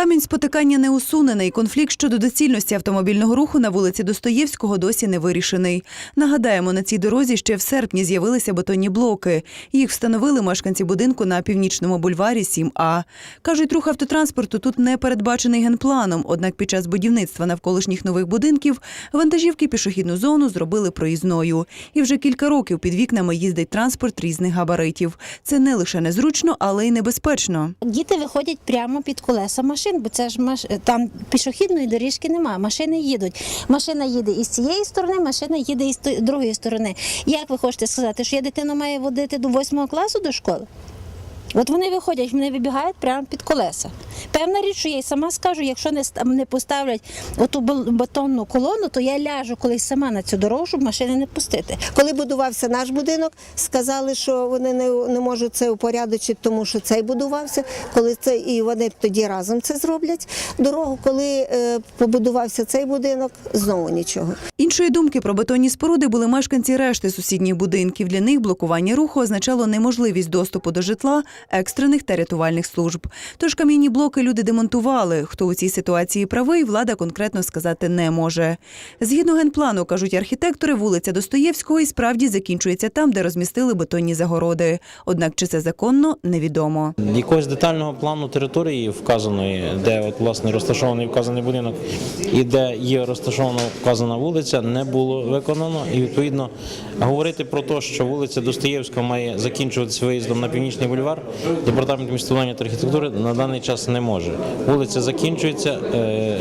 Камінь спотикання не усунений. Конфлікт щодо доцільності автомобільного руху на вулиці Достоєвського досі не вирішений. Нагадаємо, на цій дорозі ще в серпні з'явилися бетонні блоки. Їх встановили мешканці будинку на північному бульварі 7А. Кажуть, рух автотранспорту тут не передбачений генпланом. Однак під час будівництва навколишніх нових будинків вантажівки пішохідну зону зробили проїзною. І вже кілька років під вікнами їздить транспорт різних габаритів. Це не лише незручно, але й небезпечно. Діти виходять прямо під колеса машин, бо це ж маш... там пішохідної доріжки немає. Машини їдуть. Машина їде із цієї сторони, машина їде із другої сторони. Як ви хочете сказати, що я дитину маю водити до восьмого класу до школи? От вони виходять, вони вибігають прямо під колеса. Певна річ, що я й сама скажу, якщо не, не поставлять оту бетонну колону, то я ляжу колись сама на цю дорогу, щоб машини не пустити. Коли будувався наш будинок, сказали, що вони не, не можуть це упорядочити, тому що цей будувався. Коли це і вони тоді разом це зроблять. Дорогу, коли е, побудувався цей будинок, знову нічого. Іншої думки про бетонні споруди були мешканці решти сусідніх будинків. Для них блокування руху означало неможливість доступу до житла, екстрених та рятувальних служб. Тож кам'яні блоки люди демонтували. Хто у цій ситуації правий, влада конкретно сказати не може. Згідно генплану, кажуть архітектори, вулиця Достоєвського і справді закінчується там, де розмістили бетонні загороди. Однак чи це законно, невідомо. Якогось детального плану території вказаної, де от власне розташований вказаний будинок і де є розташована вказана вулиця, не було виконано. І відповідно говорити про те, що вулиця Достоєвська має закінчуватися виїздом на північний бульвар, департамент містобудування та архітектури на даний час не може. Вулиця закінчується е,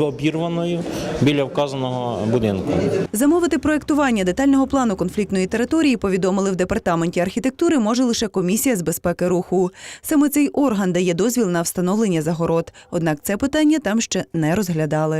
обірваною біля вказаного будинку. Замовити проектування детального плану конфліктної території повідомили в департаменті архітектури може лише комісія з безпеки руху. Саме цей орган дає дозвіл на встановлення загород. Однак це питання там ще не розглядали.